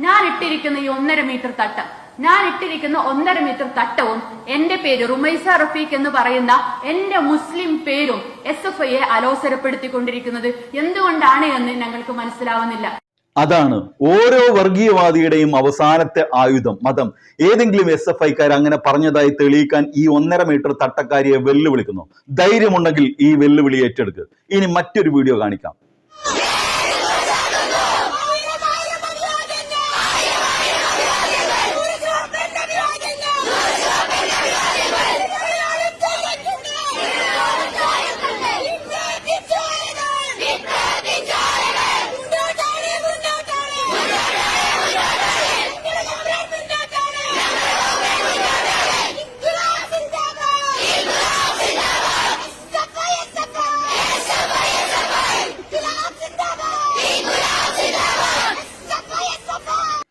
ഞാൻ ഇട്ടിരിക്കുന്ന ഈ ഒന്നര മീറ്റർ തട്ടം ഞാൻ ഇട്ടിരിക്കുന്ന ഒന്നര മീറ്റർ തട്ടവും എന്റെ പേര് റുമൈസ റഫീഖ് എന്ന് പറയുന്ന എന്റെ മുസ്ലിം പേരും എസ് എഫ് ഐയെ അലോസരപ്പെടുത്തിക്കൊണ്ടിരിക്കുന്നത് എന്തുകൊണ്ടാണ് എന്ന് ഞങ്ങൾക്ക് മനസ്സിലാവുന്നില്ല. അതാണ് ഓരോ വർഗീയവാദിയുടെയും അവസാനത്തെ ആയുധം മതം. ഏതെങ്കിലും എസ് എഫ് ഐക്കാർ അങ്ങനെ പറഞ്ഞതായി തെളിയിക്കാൻ ഈ ഒന്നര മീറ്റർ തട്ടക്കാരിയെ വെല്ലുവിളിക്കുന്നു. ധൈര്യമുണ്ടെങ്കിൽ ഈ വെല്ലുവിളി ഏറ്റെടുക്കുക ഇനി മറ്റൊരു വീഡിയോ കാണിക്കാം.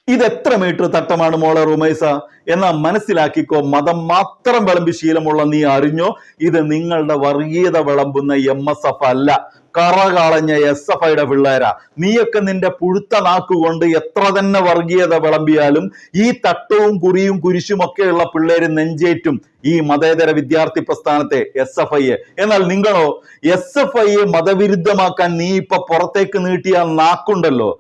ഇത് എത്ര മീറ്റർ തട്ടമാണ് മോളെ റുമൈസ? എന്നാ മനസ്സിലാക്കിക്കോ മതം മാത്രം വിളമ്പി ശീലമുള്ള നീ അറിഞ്ഞോ? ഇത് നിങ്ങളുടെ വർഗീയത വിളമ്പുന്ന എം എസ് എഫ് അല്ല. കറ കളഞ്ഞ എസ് എഫ് ഐയുടെ പിള്ളേരാ. നീയൊക്കെ നിന്റെ പുഴുത്ത നാക്കുകൊണ്ട് എത്ര തന്നെ വർഗീയത വിളമ്പിയാലും ഈ തട്ടവും കുറിയും കുരിശും ഒക്കെയുള്ള പിള്ളേര് നെഞ്ചേറ്റും ഈ മതേതര വിദ്യാർത്ഥി പ്രസ്ഥാനത്തെ എസ് എഫ് ഐയെ. എന്നാൽ നിങ്ങളോ എസ് എഫ് ഐയെ മതവിരുദ്ധമാക്കാൻ നീ ഇപ്പൊ പുറത്തേക്ക് നീട്ടിയ നാക്കുണ്ടല്ലോ.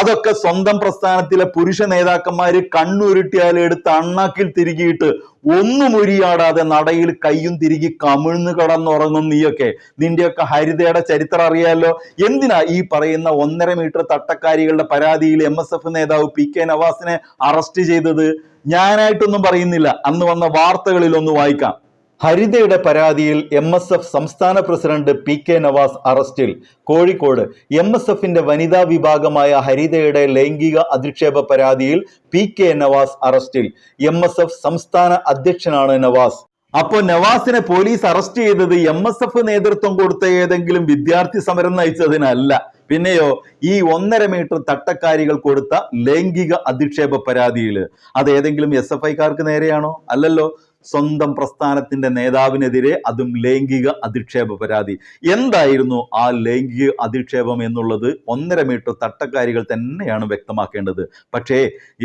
അതൊക്കെ സ്വന്തം പ്രസ്ഥാനത്തിലെ പുരുഷ നേതാക്കന്മാര് കണ്ണുരുട്ടിയാൽ എടുത്ത് അണ്ണാക്കിൽ തിരികിയിട്ട് ഒന്നും ഉരിയാടാതെ നടയിൽ കയ്യും തിരികി കമിഴ്ന്ന് കടന്നുറങ്ങും നീയൊക്കെ. നിന്റെയൊക്കെ ഹരിതയുടെ ചരിത്രം അറിയാലോ? എന്തിനാ ഈ പറയുന്ന ഒന്നര മീറ്റർ തട്ടക്കാരികളുടെ പരാതിയിൽ എം എസ് എഫ് നേതാവ് പി കെ നവാസിനെ അറസ്റ്റ് ചെയ്തത്? ഞാനായിട്ടൊന്നും പറയുന്നില്ല. അന്ന് വന്ന വാർത്തകളിൽ ഒന്ന് വായിക്കാം. ഹരിതയുടെ പരാതിയിൽ എം എസ് എഫ് സംസ്ഥാന പ്രസിഡന്റ് പി കെ നവാസ് അറസ്റ്റിൽ. കോഴിക്കോട് എം എസ് എഫിന്റെ വനിതാ വിഭാഗമായ ഹരിതയുടെ ലൈംഗിക അധിക്ഷേപ പരാതിയിൽ പി കെ നവാസ് അറസ്റ്റിൽ. എം എസ് എഫ് സംസ്ഥാന അധ്യക്ഷനാണ് നവാസ്. അപ്പോ നവാസിനെ പോലീസ് അറസ്റ്റ് ചെയ്തത് എം എസ് എഫ് നേതൃത്വം കൊടുത്ത ഏതെങ്കിലും വിദ്യാർത്ഥി സമരം നയിച്ചതിനല്ല. പിന്നെയോ ഈ ഒന്നര മീറ്റർ തട്ടക്കാരികൾ കൊടുത്ത ലൈംഗിക അധിക്ഷേപ പരാതിയിൽ അത് ഏതെങ്കിലും എസ് എഫ് ഐക്കാർക്ക് നേരെയാണോ? അല്ലല്ലോ. സ്വന്തം പ്രസ്ഥാനത്തിന്റെ നേതാവിനെതിരെ അതും ലൈംഗിക അധിക്ഷേപ പരാതി. എന്തായിരുന്നു ആ ലൈംഗിക അധിക്ഷേപം എന്നുള്ളത്? ഒന്നര മീറ്റർ തട്ടക്കാരികൾ തന്നെയാണ് വ്യക്തമാക്കേണ്ടത്. പക്ഷേ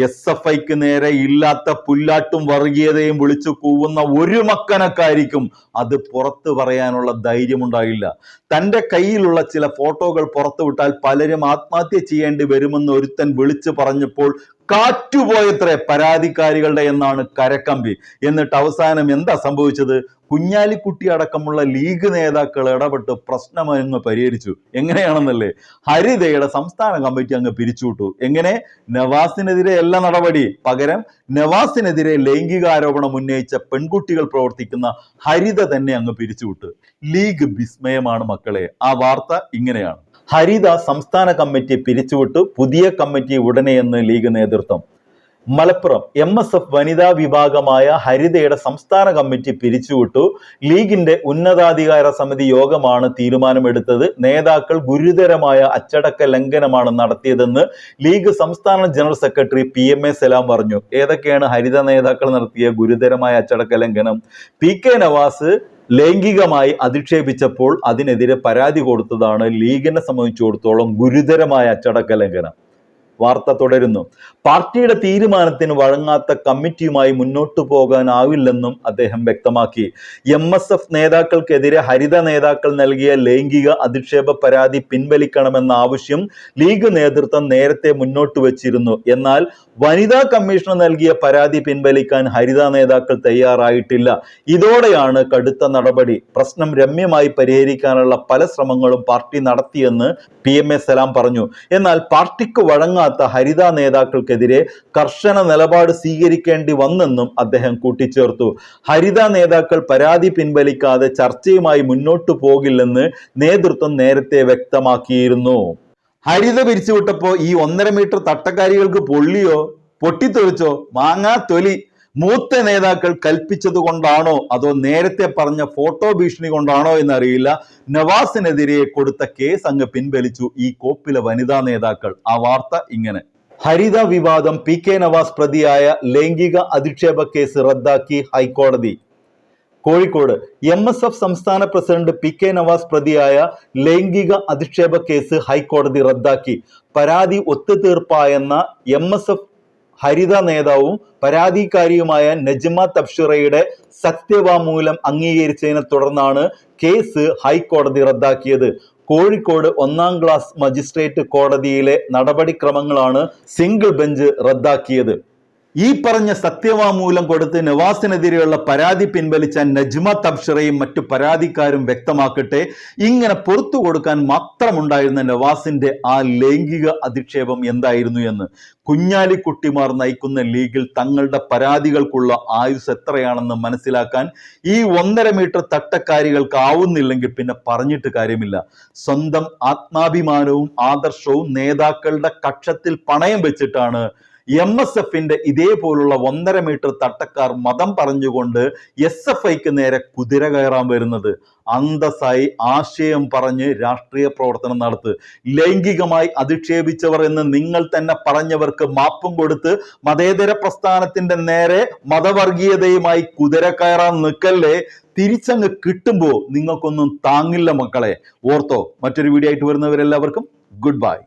എസ് എഫ് ഐക്ക് നേരെ ഇല്ലാത്ത പുല്ലാട്ടും വർഗീയതയും വിളിച്ചു കൂവുന്ന ഒരു മക്കനക്കാരിക്കും അത് പുറത്തു പറയാനുള്ള ധൈര്യം ധൈര്യമുണ്ടായില്ല. തന്റെ കയ്യിലുള്ള ചില ഫോട്ടോകൾ പുറത്തുവിട്ടാൽ പലരും ആത്മഹത്യ ചെയ്യേണ്ടി വരുമെന്ന് ഒരുത്തൻ വിളിച്ചു പറഞ്ഞപ്പോൾ കാറ്റുപോയത്രേ പരാതിക്കാരികളുടെ എന്നാണ് കരക്കമ്പി. എന്നിട്ട് അവസാനം എന്താ സംഭവിച്ചത്? കുഞ്ഞാലിക്കുട്ടി അടക്കമുള്ള ലീഗ് നേതാക്കൾ ഇടപെട്ട് പ്രശ്നം അങ്ങ് പരിഹരിച്ചു. എങ്ങനെയാണെന്നല്ലേ? ഹരിതയുടെ സംസ്ഥാന കമ്മിറ്റി അങ്ങ് പിരിച്ചുവിട്ടു. എങ്ങനെ? നവാസിനെതിരെ അല്ല നടപടി. പകരം നവാസിനെതിരെ ലൈംഗികാരോപണം ഉന്നയിച്ച പെൺകുട്ടികൾ പ്രവർത്തിക്കുന്ന ഹരിത തന്നെ അങ്ങ് പിരിച്ചുവിട്ടു. ലീഗ് വിസ്മയമാണ് മക്കളെ. ആ വാർത്ത ഇങ്ങനെയാണ്. ഹരിത സംസ്ഥാന കമ്മിറ്റി പിരിച്ചുവിട്ടു പുതിയ കമ്മിറ്റി ഉടനെയെന്ന് ലീഗ് നേതൃത്വം. മലപ്പുറം എം എസ് എഫ് വനിതാ വിഭാഗമായ ഹരിതയുടെ സംസ്ഥാന കമ്മിറ്റി പിരിച്ചുവിട്ടു. ലീഗിന്റെ ഉന്നതാധികാര സമിതി യോഗമാണ് തീരുമാനമെടുത്തത്. നേതാക്കൾ ഗുരുതരമായ അച്ചടക്ക ലംഘനമാണ് നടത്തിയതെന്ന് ലീഗ് സംസ്ഥാന general secretary P M A Salam പറഞ്ഞു. ഏതൊക്കെയാണ് ഹരിത നേതാക്കൾ നടത്തിയ ഗുരുതരമായ അച്ചടക്ക ലംഘനം? പി കെ നവാസ് ലൈംഗികമായി അധിക്ഷേപിച്ചപ്പോൾ അതിനെതിരെ പരാതി കൊടുത്തതാണ് ലീഗിനെ സംബന്ധിച്ചിടത്തോളം ഗുരുതരമായ അച്ചടക്ക ലംഘനം വാർത്ത തുടരുന്നു. പാർട്ടിയുടെ തീരുമാനത്തിന് വഴങ്ങാത്ത കമ്മിറ്റിയുമായി മുന്നോട്ടു പോകാനാവില്ലെന്നും അദ്ദേഹം വ്യക്തമാക്കി. എം എസ് എഫ് നേതാക്കൾക്കെതിരെ ഹരിത നേതാക്കൾ നൽകിയ ലൈംഗിക അധിക്ഷേപ പരാതി പിൻവലിക്കണമെന്ന ആവശ്യം ലീഗ് നേതൃത്വം നേരത്തെ മുന്നോട്ട് വച്ചിരുന്നു. എന്നാൽ വനിതാ കമ്മീഷന് നൽകിയ പരാതി പിൻവലിക്കാൻ ഹരിത നേതാക്കൾ തയ്യാറായിട്ടില്ല. ഇതോടെയാണ് കടുത്ത നടപടി. പ്രശ്നം രമ്യമായി പരിഹരിക്കാനുള്ള പല ശ്രമങ്ങളും പാർട്ടി നടത്തിയെന്ന് പി എം എ സലാം പറഞ്ഞു. എന്നാൽ പാർട്ടിക്ക് വഴങ്ങാത്ത ഹരിത നേതാക്കൾക്കെതിരെ കർശന നിലപാട് സ്വീകരിക്കേണ്ടി വന്നെന്നും അദ്ദേഹം കൂട്ടിച്ചേർത്തു. ഹരിത നേതാക്കൾ പരാതി പിൻവലിക്കാതെ ചർച്ചയുമായി മുന്നോട്ടു പോകില്ലെന്ന് നേതൃത്വം നേരത്തെ വ്യക്തമാക്കിയിരുന്നു. ഹരിത പിരിച്ചുവിട്ടപ്പോ ഈ ഒന്നര മീറ്റർ തട്ടക്കാരികൾക്ക് പൊള്ളിയോ? പൊട്ടിത്തെറിച്ചോ? മാങ്ങാ തൊലി മൂത്ത നേതാക്കൾ കൽപ്പിച്ചത് കൊണ്ടാണോ അതോ നേരത്തെ പറഞ്ഞ ഫോട്ടോ ഭീഷണി കൊണ്ടാണോ എന്നറിയില്ല. നവാസിനെതിരെ കൊടുത്ത കേസ് അങ്ങ് പിൻവലിച്ചു. ഈ കോപ്പിലെ വനിതാ നേതാക്കൾ. ആ വാർത്ത ഇങ്ങനെ. ഹരിത വിവാദം പി കെ നവാസ് പ്രതിയായ ലൈംഗിക അധിക്ഷേപ കേസ് റദ്ദാക്കി ഹൈക്കോടതി. കോഴിക്കോട്. എം എസ് എഫ് സംസ്ഥാന പ്രസിഡന്റ് പി കെ നവാസ് പ്രതിയായ ലൈംഗിക അധിക്ഷേപ കേസ് ഹൈക്കോടതി റദ്ദാക്കി. പരാതി ഒത്തുതീർപ്പായെന്ന എം എസ് എഫ് ഹരിത നേതാവും പരാതിക്കാരിയുമായ നജ്മ തബ്ഷിറയുടെ സത്യവാമൂലം അംഗീകരിച്ചതിനെ തുടർന്നാണ് കേസ് ഹൈക്കോടതി റദ്ദാക്കിയത്. കോഴിക്കോട് ഒന്നാം ക്ലാസ് മജിസ്ട്രേറ്റ് കോടതിയിലെ നടപടിക്രമങ്ങളാണ് സിംഗിൾ ബെഞ്ച് റദ്ദാക്കിയത്. ഈ പറഞ്ഞ സത്യവാമൂലം കൊടുത്ത് നവാസിനെതിരെയുള്ള പരാതി പിൻവലിച്ച നജ്മ തബ്ഷറയും മറ്റു പരാതിക്കാരും വ്യക്തമാക്കട്ടെ. ഇങ്ങനെ പുറത്തു കൊടുക്കാൻ മാത്രമുണ്ടായിരുന്ന നവാസിന്റെ ആ ലൈംഗിക അധിക്ഷേപം എന്തായിരുന്നു എന്ന്? കുഞ്ഞാലിക്കുട്ടിമാർ നയിക്കുന്ന ലീഗിൽ തങ്ങളുടെ പരാതികൾക്കുള്ള ആയുസ് എത്രയാണെന്ന് മനസ്സിലാക്കാൻ ഈ ഒന്നര മീറ്റർ തട്ടക്കാരികൾക്ക് ആവുന്നില്ലെങ്കിൽ പിന്നെ പറഞ്ഞിട്ട് കാര്യമില്ല. സ്വന്തം ആത്മാഭിമാനവും ആദർശവും നേതാക്കളുടെ കക്ഷത്തിൽ പണയം വെച്ചിട്ടാണ് എം എസ് എഫിന്റെ ഇതേപോലുള്ള ഒന്നര മീറ്റർ തട്ടക്കാർ മതം പറഞ്ഞുകൊണ്ട് എസ് എഫ് ഐക്ക് നേരെ കുതിര കയറാൻ വരുന്നത്. അന്തസ്സായി ആശയം പറഞ്ഞ് രാഷ്ട്രീയ പ്രവർത്തനം നടത്ത്. ലൈംഗികമായി അധിക്ഷേപിച്ചവർ എന്ന് നിങ്ങൾ തന്നെ പറഞ്ഞവർക്ക് മാപ്പും കൊടുത്ത് മതേതര പ്രസ്ഥാനത്തിന്റെ നേരെ മതവർഗീയതയുമായി കുതിര കയറാൻ നിൽക്കല്ലേ? തിരിച്ചങ്ങ് കിട്ടുമ്പോൾ നിങ്ങൾക്കൊന്നും താങ്ങില്ല മക്കളെ. ഓർത്തോ മറ്റൊരു വീഡിയോ ആയിട്ട് വരുന്നവരെല്ലാവർക്കും ഗുഡ് ബൈ